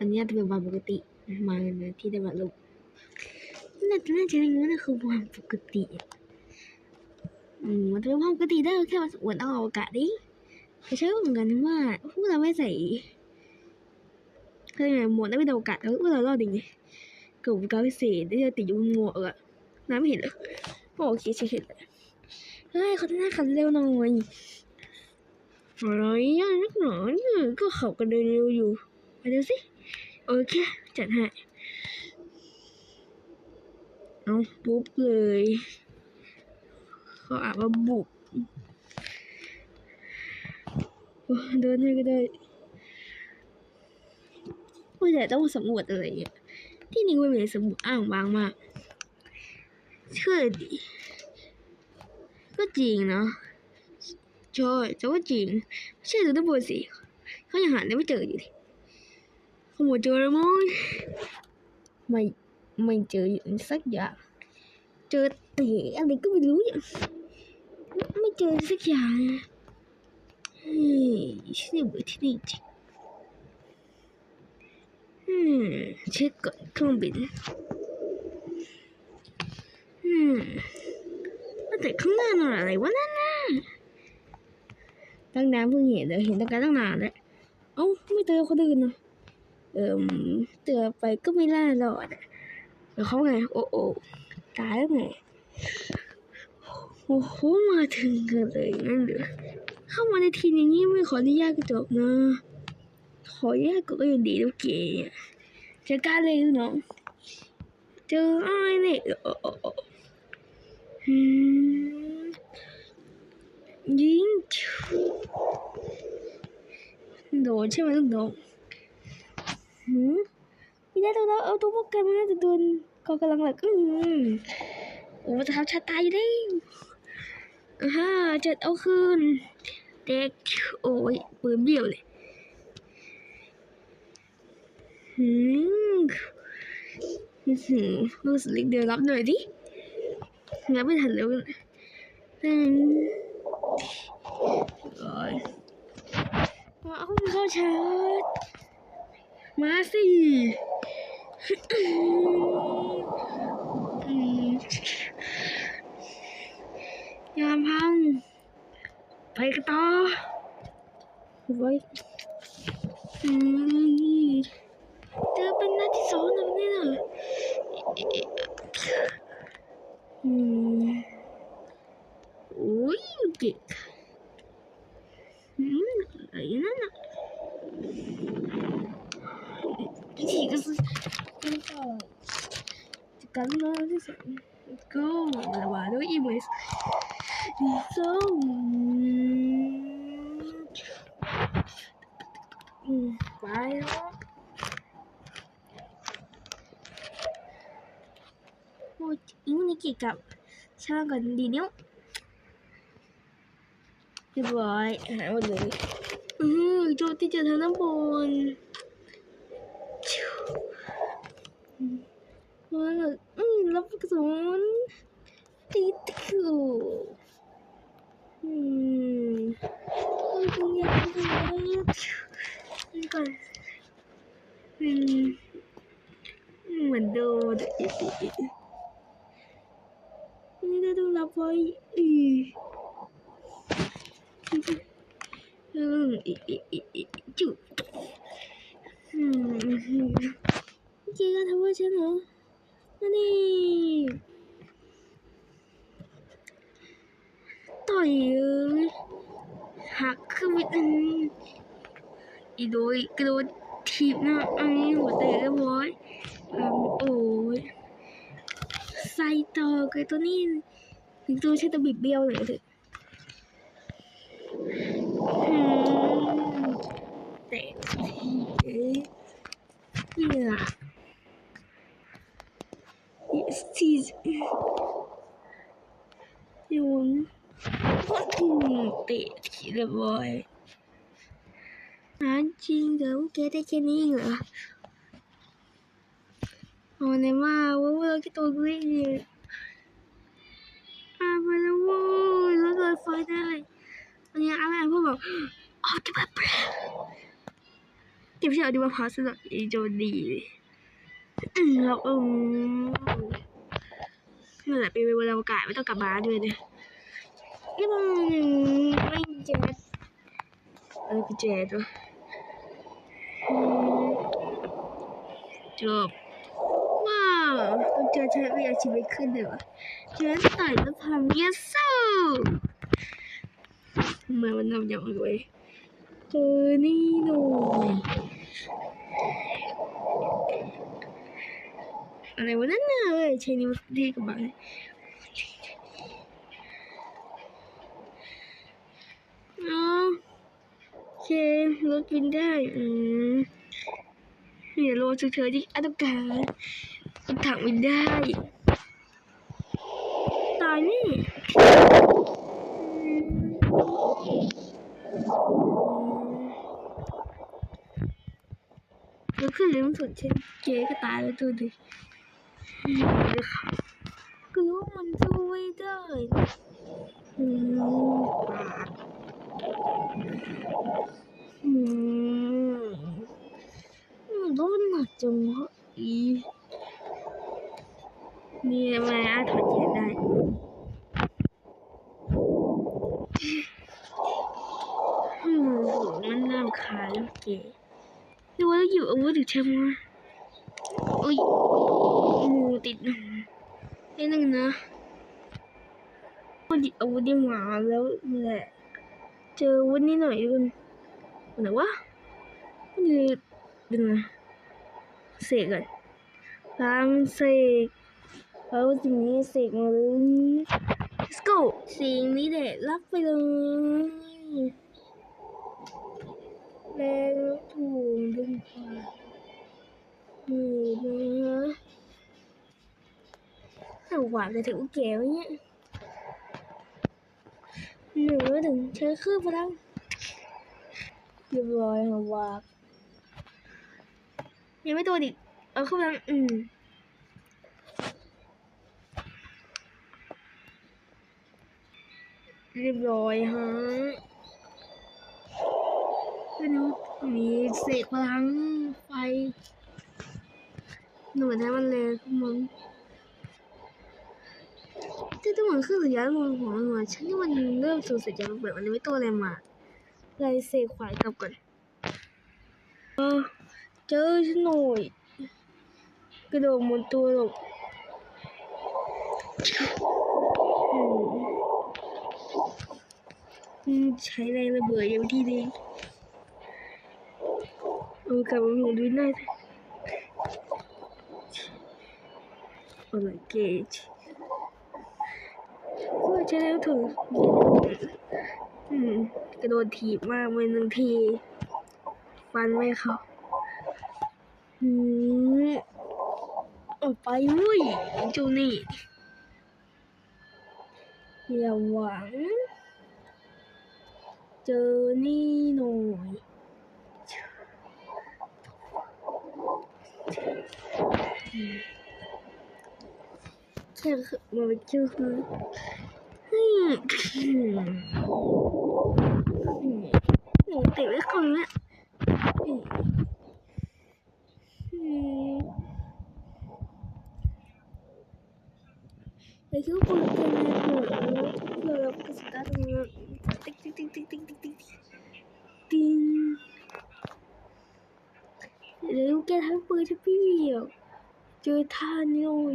อันนี้จะเป็นวันปกติมานะที่ได้มาลงน่าจะน่าจะอย่านี้นคือวันปกติอืมมันเป็นวันปกติได้แค่วันวันออกอากาศดิแต่เชื่อเหมือนกันว่าพวกเราไม่ใส่คือไงหมวกได้ไม่โดนอากาศแล้วพวกเรารอดยังไงกับอุปกรพิเศษที่จะติดอยู่บนหมวกอะน้ำไม่เห็นเหรอโอเคเฉยๆเลยเฮ้ยเขาหน้าขันเร็วหน่อยอะไรอะนักหนาเนี่ยก็เขับกันเร็วๆอยู่ไปดูสิ โอเค จัดให้ เอาปุ๊บเลยเขาอาจว่าบุกเดินให้ก็ได้ว่าแต่ต้องสำรวจอะไรอะที่นี่ก็มีสมุดอ่างบางมากเชื่อดิก็จริงเนาะใช่แต่ว่าจริงเชื่อดูด้านบนสิเขายังหาได้ไม่เจออยู่ดิ ขโมยเจอแล้วมั้งไม่ไม่เจอสักอย่างเจอแต่อะไรก็ไม่รู้อย่างไม่เจอสักอย่างเฮ้ยฉันอยาก เบื่อที่นี่จริงอืมเตือนอืมว่าแต่ข้างหน้านั่นอะไรวะนั่นน่ะตั้งนานเพิ่งเห็นเลยเห็นตั้งแต่ตั้งนานแล้วเอ้าไม่เจอคนอื่นเนาะเอิมเตือไปก็ไม่ล่ารอดอะแล้วเขาไง โอ้โอ้ตายแล้วไงโอ้โหมาถึงกันเลยงั้นเหรอเข้ามาในทีอย่างนี้ไม่ขออนุญาตก็จบนะ ขออนุญาตก็ยังดีแล้วเก๋อะเจอกันเลยน้องเจออะไรเนี่ยโอ้โอ้โอ้อืมยิงโดนใช่ไหมลูกน้อง หืมไม่ได้ตัวเราเอาตัวพวกแกมันน่าจะโดนก็กำลังแบบอืมโอ้จะทำชาตายได้อ่าฮะจะเอาคืน เด็ก โอ้ยปืนเบี้ยวเลยหืมหืมรู้สึกเดี๋ยวรับหน่อยดิงั้นไม่ทันแล้วอืมโอ้ยมาเอาคุณเข้าชาร์จ มาสิยามพัง ไปกันต่อไว้เจอเป็นหน้าที่สองนะเนี่ยนะอืมโอ้ยเก่งอืมอะไรนั่นน่ะ this is cắn nó chứ cô là bà đối im rồi thì sao bài đó ôi yếu này kì cặp sao gần đi nếu được rồi hả mọi người ừ cho tí chờ thằng nó buồn วกับช่างกันดีนิ้วเรียบร้อยหายหมดเลยอือโจทย์ที่เจอทางด้านบนว่าอืมรับกระสุนตีติวอืมมันเป็นยังไงนี่ก่อนอืมเหมือนโดนนี่ได้ต้องรับไว้อีอืมอีอีอีอีจุดอืม เจ๊ก็ทำว่าฉันเหรอนี่ต่อยหักขึ้นไปอันอีโดยกระโดดถีบหน้าอันนี้หัวแตกเรียบร้อยโอ้ยใส่ตอกับตัวนี้ถึงตัวใช้ตัวบิดเบี้ยวเลยเถอะอืมแตกทีเอ้ยเหงื่อย นอืมเตะทีละบอยหาจริงเดี๋ยวแกได้แค่นี้เหรอโอ้ในว่าว่าเราแค่ตัวเล็กเนี่ยอาไปแล้วโว้ยรถไฟฟ้าไฟได้อันนี้อะไรพวกแบบออติบัตเบเก็บเชือกดีมาพาสำหรับอีโจดีอืม เราอืมนั่นแหละเป็นเวลาอากาศไม่ต้องกลับมานด้วยนะนี่มันไม่แจ๊ดเอะไรคือแจ๊ดวะจบว้าวต้องเจอใช้วิทยาชีวิตขึ้นเลยวะเจอต่อยแล้วพังเยสซูทำไมมันนำอย่างรวยเจอนี่หน่ อะไรวะนั่นน่ะเอ้ยใช้นิ้วดีกับบังอ๋อโอเครถบินได้ อืมเดี๋ยวโลเฉยๆที่อัตการถังบินได้ ตายนี่แล้วขึ้นเลยมันสุดเช่นเจ๊ก็ตายแล้วดู ก็รู้ว่ามันสู้ไม่ได้อืมปากอืมรถมันหนักจังวะอีนี่มาอาถอดแขนได้อืมมันน่ารำคาญแล้วเก๋ดูว่าอยู่อาวุธถึงใช่ไหมอุ้ย ติดนูนิดนึงนะพอดีอาวุธยังมาแล้วแหละ เจอวุธนี่หน่อยดูไหนวะมันจะดึงนะเสกก่อนล้างเสกเอาสิ่งนี้เสกมาเลย let's go สิ่งนี้เด็ดรับไปเลยแรงถูกดึงความือ เอแต่หวานจะถึงแก้วเนี่ยหนือถึงใช้ครื่องพลังเรียบร้อยค่ะวากยังไม่ตัวดิเอาเครื่องพลังอืมเรียบร้อยฮะไม่รู้มีเสกพลังไฟหนูได้มันเลยคุณมึง ที่ต้องเหมือนเครื่องสัญญาณมองของหนูอะฉันที่มันเริ่มสู่สัญญาณแบบมันนี้ไม่โตอะไรมาเลยเสกขวายกลับก่อนเออเจอฉันหน่อยกระโดดหมุนตัวหลบใช้แรงระเบิดอย่างที่ดีเอากลับมาหนูดูหน้าสิโอ้ย เกจก็ใช้แล้วถึงอืมกระโดดถีบมากไปหนึ่งที ฟันไม่เขาอืมออกไปเว้ยเจูนี่อย่าหวัง เจอนี่หน่อยแค่มันเป็นชื่อคือ หนูติดไว้คนละอืมอืมไอ้ที่คนเกินเลยหนูเราก็สตาร์ทมาติ๊กติ๊กติ๊กติ๊กติ๊กติ๊กติ๊กติ๊งเดี๋ยวแกทำปืนที่พี่เจอท่านี่โอ้ย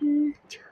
อืมหนูย่อโดนแรงได้จังบอกแล้วมันไม่เข้าโอ้ไม่เข้าใช่ไหมเดี๋ยวเจอนี่หน่อยอืมสี่แกเคยแค่ไหนแกก็ตายโอ้ย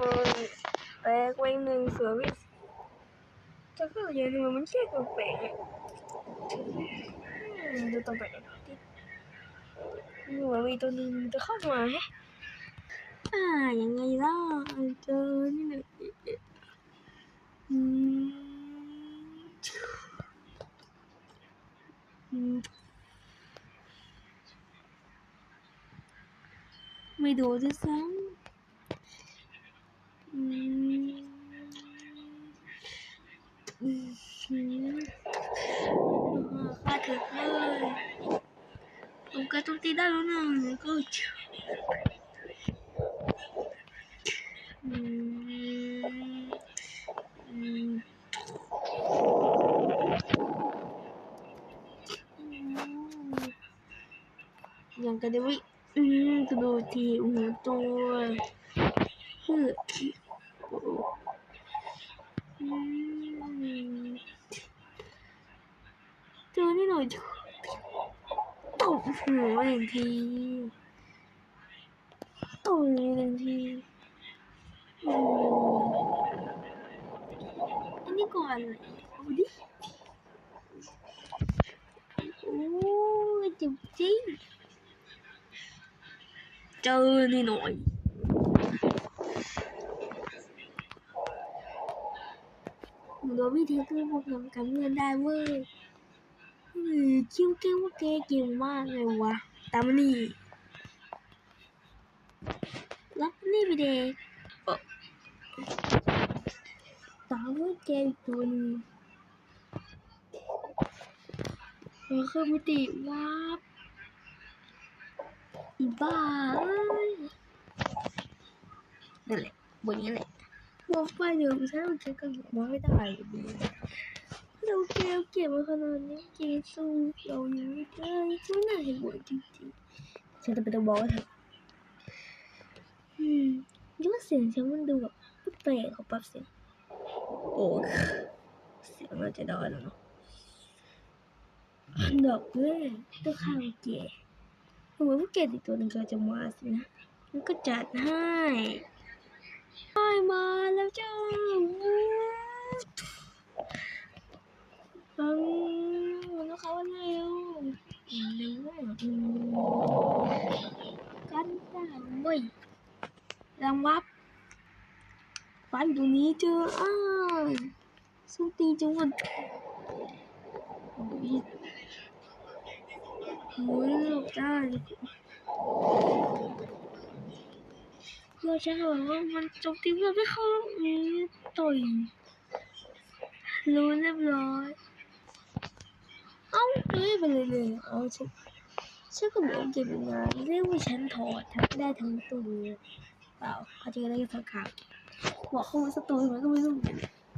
rồi bé quen anh sửa vừa biết chắc là giờ mình muốn chết một bé đưa tao bé đi nhưng mà vì tôi tôi khóc mà hết. à dạng ngay đó chơi như này mày đùa chứ sáng ะเจอนี่หนึ่งอืมไม่โดนด้วย ยตบหัวหนึ่งทีตบหนึ่งทีอืมอันนี้ก่อนเลยเอาดิโอ้ยเจ็บจริงเจอนี่หน่อยโดยวิธีคือพวกทำกันเงินได้เว้ย เฮ้ยคิวเก่งว่าแกเก่งมากเลยวะตามนี่รับนี่ไปเด็กตามว่าแกอีกตัวนึงมันคือมิติวาบอีบ้าเนั่นแหละบนนี้แหละหัวไฟเดี๋ยวฉันเอาเก็บกันมาไม่ได้ เราเก็บเก็บมาขนาดนี้เกสู้เราอยังไม่ได้ไม่น่าเห็นบ่อยจริงๆฉันจะไปตัวบอสเถอะอืมยว่าเสียงฉันมันดูแบบแปลกเขาปรับเสียงโอ้เสียงมันจะด้แล้วเนาะอันดับแรกต้องข้าวเก๋เหมือนว่าเกตอีกตัวหนึ่งก็จะมาสินะมันก็จัดให้ได้มาแล้วจ้า ฟังมันต้องเขาเร็วเร็วกันได้เว้ยรังวับฟ้าอยู่ตรงนี้เจออ้าวสู้ตีจังหวะโอ้ยโอ้ยหลบได้เราจะบอกว่ามันโจมตีเราไม่เข้าอืมต่อยรู้เรียบร้อย เอาเฮ้ยไปเลยเลยเอาฉันฉันก็บอกเก็บงานเรียกว่าฉันถอดทั้งได้ทั้งตัวเปล่าเขาจะได้สักครั้งบอกเขาว่าสตัวมันก็ไม่รู้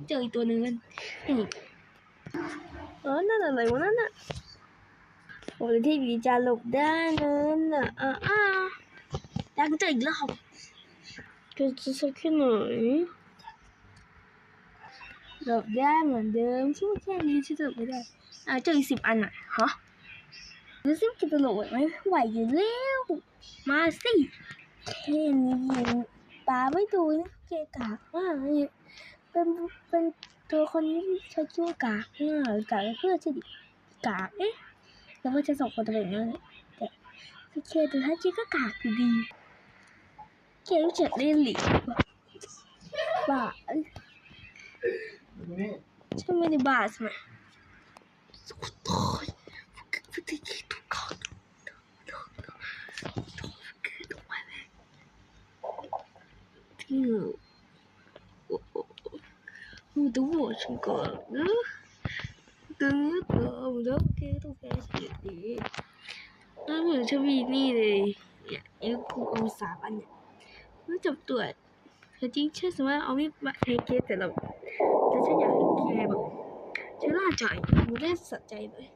เจออีกตัวหนึ่งมันนี่เออนั่นอะไรวะนั่นน่ะโอ้ยที่บีจะหลบได้นั่นน่ะอ่าอ่าดังเจออีกแล้วก็จะสักแค่ไหนหลบได้เหมือนเดิมชื่อแค่นี้ชื่อหลบไม่ได้ อ่าเจออีกสิบอันอะฮะแล้วซิมจะตลกไหมไหวอยู่แล้ว มาสิแค่นี้ยิงตาไม่ดูนะเกะกากมากเลยเป็นเป็นตัวคนนี้ใช้ชื่อว่ากากมากกากเพื่อจะดิกากเอ๊ะแล้วมันจะส่งคนตัวแบบนั้นแต่โอเคแต่ถ้าจริงก็กากอยู่ดีแกรู้จักเล่นหลีบ้าฉันไม่ได้บ้าใช่ไหม Thôi, phải thì gì tụi con. Tiêu Ui đúng rồi chúng con đó Cứ cầm đó kia tôi phải chạy đi Nó vừa cho mini này Em cũng không xả bạn nhỉ. Nó chọc tuổi. Thế chính chết rồi mà Ông biết bạn hay kia thể lộng Thế chắc nhà kia bằng จับตรวจแต่จริงเชื่อล่าเอาไม่ายมันได้สะใจเลย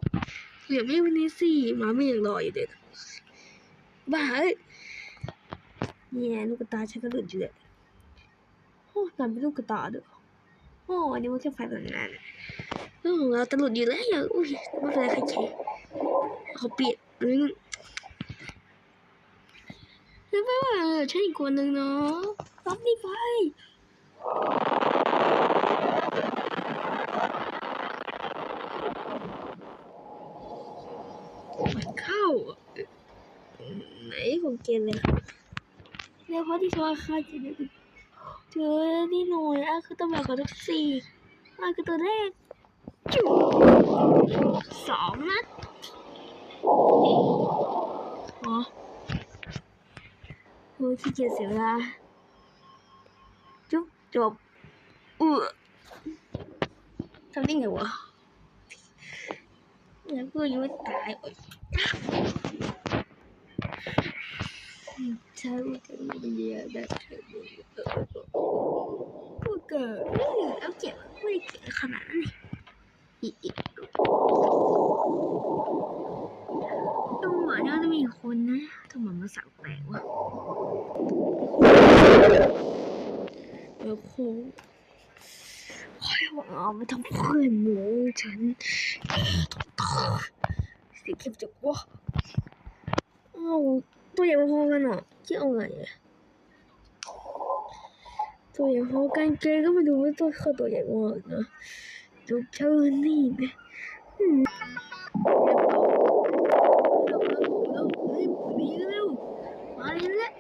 เหลือไม่วันนี้สิหมาไม่ยังรออยู่เด็ดบ้าเอ้ยเนี่ยลูกตาฉันก็หลุดอยู่เลยโอ้นำเป็นลูกตาด้วยโอ้อันนี้มันแค่ไฟพลังงานเรื่องของเราตะหลุดอยู่แล้วอย่างอุ้ยไม่เป็นไรใครแคร์เขาเปลี่ยนอืมแล้วไม่ว่าใช่อีกคนหนึ่งเนาะรับนี่ไป มันเข้า ไหนของเกณฑ์เลยแล้วเพราะที่ชอบค่าจะได้เจอนี่หน่อยอะคือตัวแบบกับทุกสี่อะคือตัวแรกจุ๊สองนัดอ๋อโอ้ยขี้เกียจเสียเวลาจุ๊บจบเออทำได้ไงวะ แล้วเพื่อนยังไม่ตายโอ๊ยฉันจะม่เยอะแบบเธอก็เกิดเอแล้วเจ็บไม่ได้เก่งขนาดนั้นนี่อีอีดูเหมือนว่าจะมีคนนะทำไมมันสั่งแปลกวะแล้วคงค่อยหวังเอาไปทำเพื่อนหนูฉัน สียงเข้มจังวะเอ้าตัวใหญ่พอกันอะจะเอาไงตัวใหญ่พอกันเกก็ไม่ดูว่าตัวเขาตัวใหญ่มากนะดูเจ้านี่นะอืมเร็วเร็วเร็วเฮ้ยหนีเร็วมาเลยละ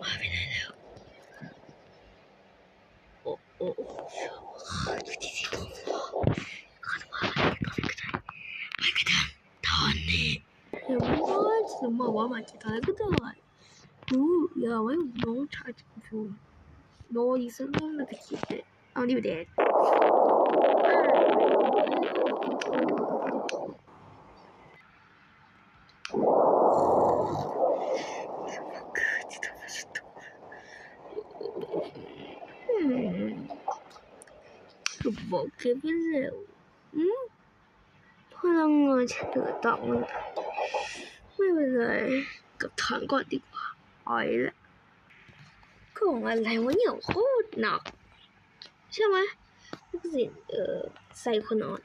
มาไปไหนแล้ว โอ้โอ้อยู่ที่ที่ผมข้ามาตอนนี้ก็ได้ไปกันเถอะตอนนี้เดี๋ยวว่าจะมาว่ามาที่ตอนนี้ก็ได้ดูอย่าไว้น้อง ชายจะพูดน้องอีสักน้องน่าจะคิดเด็ด ของอะไรวะเนี่ยโคตรหนัก ใช่ไหมลูกศิษย์เอ่อใส่คนนอน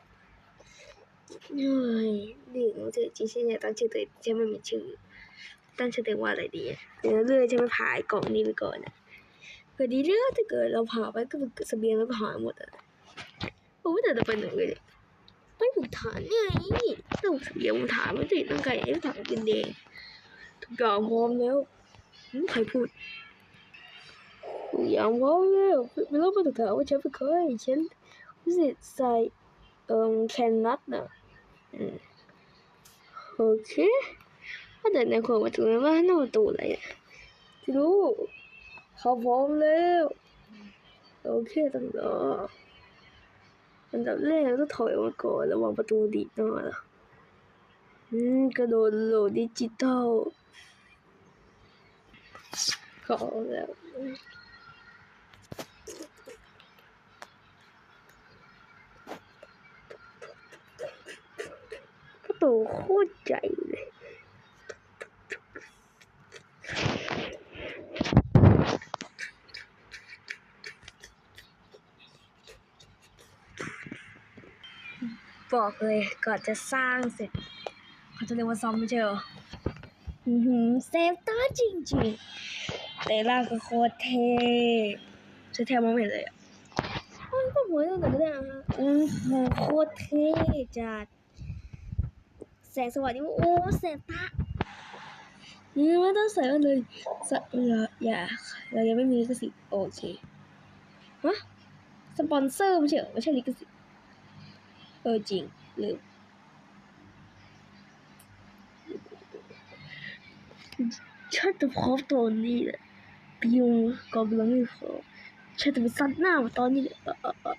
เฮ้ยเด็กมันจะจริงๆเนี่ยตั้งชื่อตัวเองจะไม่มีชื่อ ตั้งชื่อตัวองว่าอะไรดีเดี๋ยวเรื่อยจะมาผ่ายกล่องนี้ไปก่อนนะเกิดดีเรื่องถ้าเกิดเราผ่าไปก็เสบียงแล้วก็หายหมดอะโอ้แต่จะไปไหนกันเนี่ยไม่ถูกฐานไงต้องเสบียงมันฐานไม่ติดต้องไก่ไอ้ฐานกินเองทุกอย่างพร้อมแล้วหืมใครพูด อย่างพร้อมแล้วไม่รู้มาถูกถามว่าฉันเป็นใครฉันรู้สึกใส่เอ่อแคนนัทนะโอเคถ้าเดินในครัวมาถึงแล้วว่าหน้าประตูอะไรอะรู้เขาพร้อมแล้วโอเคตั้งรออันดับแรกต้องถอยออกมาก่อนระวังประตูดีหน่อยล่ะอืมกระโดดโหลดดิจิตอลขอแล้ว ประตูโคตรใหญ่เลยบอกเลยก่อนจะสร้างเสร็จเขาจะเรียกว่าซ่อมไม่ใช่หรออือหือเซฟต้าจริงๆแต่ล่างก็โคตรเท่ฉันแทบมองไม่เห็นเลยอะมันก็หัวตั้งแต่ก็ได้อะอือหือโคตรเท่จัด แสงสว่างนี่โอ้แสงตานี่ไม่ต้องใส่เลยสอย่าอย่าเรายังไม่มีลิขสิทธิ์โอเคฮะสปอนเซอร์ไม่ใช่ไม่ใช่ลิขสิทธิ์เออจริงลืมฉันจะพบตอนนี้แหละพี่ยงกำลังไม่พอฉันจะไปซัดหน้าตอนนี้แหละเออเออเออ